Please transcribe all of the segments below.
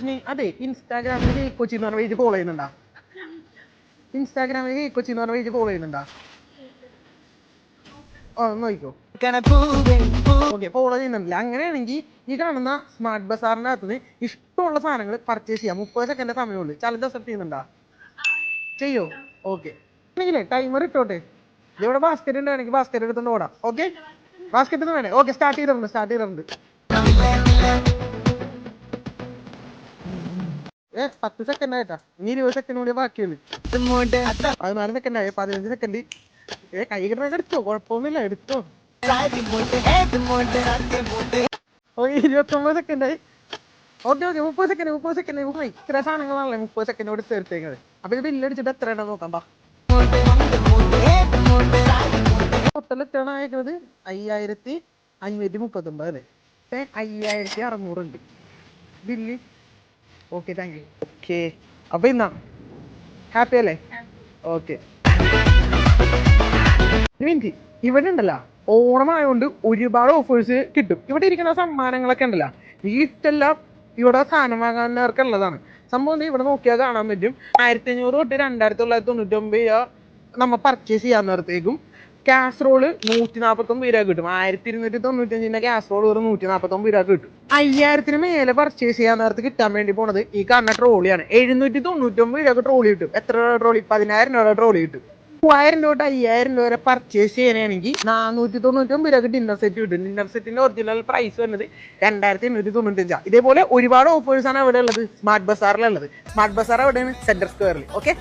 ദർശിനി അതെ ഇൻസ്റ്റാഗ്രാമിൽ ഹേ കൊച്ചി എന്ന് പറഞ്ഞ പേജ് ഫോളോ ചെയ്യുന്നുണ്ടോ? ഇൻസ്റ്റാഗ്രാമിൽ ഹേ കൊച്ചി എന്ന് പറഞ്ഞ പേജ് ഫോളോ ചെയ്യുന്നുണ്ടോ? നോക്കിക്കോ. ഓക്കെ ഫോളോ ചെയ്യുന്നുണ്ടല്ല? അങ്ങനെയാണെങ്കിൽ ഈ കാണുന്ന സ്മാർട്ട് ബസാറിന്റെ അകത്ത് ഇഷ്ടമുള്ള സാധനങ്ങൾ പർച്ചേസ് ചെയ്യാം. മുപ്പത് സെക്കൻഡ് സമയമുള്ളൂ. ചലഞ്ച് അക്സെപ്റ്റ് ചെയ്യുന്നുണ്ടോ? ചെയ്യോ? ഓക്കെ ആണെങ്കിലേ ടൈമർ ഇട്ടോട്ടെ. ഇവിടെ ബാസ്ക്കറ്റ് ഉണ്ട് വേണമെങ്കിൽ ബാസ്ക്കറ്റ് എടുത്തോണ്ട് ഓടാം. ഓക്കെ ബാസ്ക്കറ്റ് വേണേ. ഓക്കെ സ്റ്റാർട്ട് ചെയ്തിട്ടുണ്ട് സ്റ്റാർട്ട് ചെയ്തിട്ടുണ്ട്. ഏ പത്ത് സെക്കൻഡ് ആയിട്ടാ. ഇനി ഇരുപത് സെക്കൻഡ് കൂടി ബാക്കിയുള്ളു. പതിനാല് സെക്കൻഡ് ആയി. പതിനഞ്ച് സെക്കൻഡ് ഏ കൈ കിട്ടണ എടുത്തോ? കുഴപ്പമൊന്നുമില്ല എടുത്തോ? ഓക്കെ ഇരുപത്തൊമ്പത് സെക്കൻഡ് ആയി. ഓക്കെ ഓക്കെ മുപ്പത് സെക്കൻഡ് മുപ്പത് സെക്കൻഡ് മുപ്പത് ഇത്ര സാധനങ്ങളാണല്ലേ മുപ്പത് സെക്കൻഡ് കൂടി തീർത്തേക്കുന്നത് അപ്പൊ ഇത് ബില്ലടിച്ചിട്ട് എത്ര ഉണ്ടെന്ന് നോക്കാം ബാ. എത്ര എത്രയാണ് അയക്കുന്നത് അയ്യായിരത്തി അഞ്ഞൂറ്റി മുപ്പത്തൊമ്പത് അല്ലേ? അയ്യായിരത്തി അറുന്നൂറുണ്ട് bill okay thank you okay അപ്പൊ ഇന്നാ ഹാപ്പി അല്ലേ? ഓക്കെ മിനിറ്റ് ഇവിടെ ഉണ്ടല്ലോ. ഓണമായോണ്ട് ഒരുപാട് ഓഫേഴ്സ് കിട്ടും. ഇവിടെ ഇരിക്കുന്ന സമ്മാനങ്ങളൊക്കെ ഉണ്ടല്ലോ. ഈ ഇഷ്ടെല്ലാം ഇവിടെ സാധനം വാങ്ങാനവർക്ക് ഉള്ളതാണ്. സംഭവം എന്താ? ഇവിടെ നോക്കിയാൽ കാണാൻ പറ്റും. ആയിരത്തി അഞ്ഞൂറ് തൊട്ട് രണ്ടായിരത്തി തൊള്ളായിരത്തി തൊണ്ണൂറ്റി ഒമ്പത് നമ്മൾ പർച്ചേസ് ചെയ്യാൻ നേരത്തേക്കും കാസറോൾ നൂറ്റി നാൽപ്പത്തൊമ്പത് രൂപ കിട്ടും. ആയിരത്തി ഇരുന്നൂറ്റി തൊണ്ണൂറ്റഞ്ചിന്റെ കാസറോൾ ഒരു നൂറ്റി നാൽപ്പത്തൊമ്പത് രൂപ കിട്ടും. അയ്യായിരത്തിന് മേലെ പർച്ചേസ് ചെയ്യാൻ നേരത്ത് കിട്ടാൻ വേണ്ടി പോണത് ഈ കാണുന്ന ട്രോളിയാണ് എഴുന്നൂറ്റി തൊണ്ണൂറ്റൊമ്പത് രൂപ ട്രോളി കിട്ടും. എത്ര രൂപ ട്രോളി പതിനായിരം രൂപ ട്രോളി കിട്ടും. മൂവായിരം രൂപ അയ്യായിരം രൂപ വരെ പർച്ചേസ് ചെയ്യാനാണെങ്കിൽ നാനൂറ്റി തൊണ്ണൂറ്റൊമ്പത് രൂപ ഡിന്നർ സെറ്റ് കിട്ടും ഡിന്നർ സെറ്റിന്റെ ഒറിജിനൽ പ്രൈസ് വരുന്നത് രണ്ടായിരത്തി എണ്ണൂറ്റി തൊണ്ണൂറ്റഞ്ചാണ് ഇതേപോലെ ഒരുപാട് ഓഫേഴ്സ് ആണ് അവിടെ ഉള്ളത്. സ്മാർട്ട് ബസാറിലുള്ളത് സ്മാർട്ട് ബസാർ എവിടെയാണ് സെന്റർ സ്ക്വയറിൽ ഓക്കെ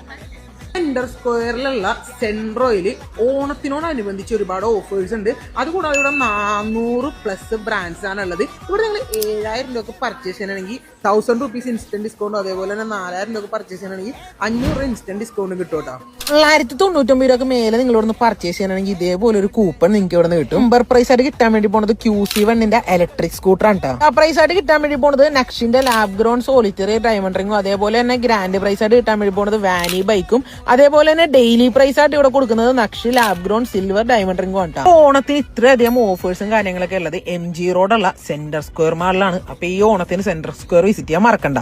സെന്റർ സ്ക്വയറിലുള്ള സെൻട്രോയിൽ ഓണത്തിനോടനുബന്ധിച്ച് ഒരുപാട് ഓഫേഴ്സ് ഉണ്ട്. അതുകൂടാതെ ഇവിടെ നാനൂറ് പ്ലസ് ബ്രാൻഡ്സ് ആണ് ഉള്ളത് ഇവിടെ നിങ്ങൾ ഏഴായിരം രൂപ പർച്ചേസ് ചെയ്യണമെങ്കിൽ തൗസൻഡ് റുപ്പീസ് ഇൻസ്റ്റന്റ് ഡിസ്കൗണ്ട് അതേപോലെ തന്നെ നാലായിരം രൂപ പർച്ചേസ് ചെയ്യണമെങ്കിൽ അഞ്ഞൂറ് രൂപ ഇൻസ്റ്റന്റ് ഡിസ്കൗണ്ട് കിട്ടും കേട്ടോ. തൊള്ളായിരത്തി തൊണ്ണൂറ്റൊമ്പത് രൂപ മേലെ നിങ്ങൾ ഇവിടുന്ന് പർച്ചേസ് ചെയ്യണമെങ്കിൽ ഇതേപോലെ ഒരു കൂപ്പൺ നിങ്ങൾക്ക് ഇവിടെ നിന്ന് കിട്ടും. നമ്പർ പ്രൈസ് ആയിട്ട് കിട്ടാൻ വേണ്ടി പോണത് ക്യൂ സി വണ്ണിന്റെ ഇലക്ട്രിക് സ്കൂട്ടർ ആണ് കേട്ടോ ആ പ്രൈസ് ആയിട്ട് കിട്ടാൻ വേണ്ടി പോണത് നക്ഷിന്റെ ലാബ് ഗ്രൗണ്ട് സോളിറ്ററി ഡയമണ്ട് റിംഗും അതേപോലെ തന്നെ ഗ്രാൻഡ് പ്രൈസ് ആയിട്ട് കിട്ടാൻ വേണ്ടി പോണത് വാനി ബൈക്കും അതേപോലെ തന്നെ ഡെയിലി പ്രൈസ് ആയിട്ട് ഇവിടെ കൊടുക്കുന്നത് നക്ഷി ലാബ് സിൽവർ ഡയമണ്ട് റിംഗും ആണ്. ഓണത്തിന് ഇത്രയധികം ഓഫേഴ്സും കാര്യങ്ങളൊക്കെ ഉള്ളത് എം ജി റോഡുള്ള സെന്റർ സ്ക്വയർ മാളിലാണ് അപ്പൊ ഈ ഓണത്തിന് സെന്റർ സ്ക്വയർ വിസിറ്റ് ചെയ്യാൻ മറക്കണ്ട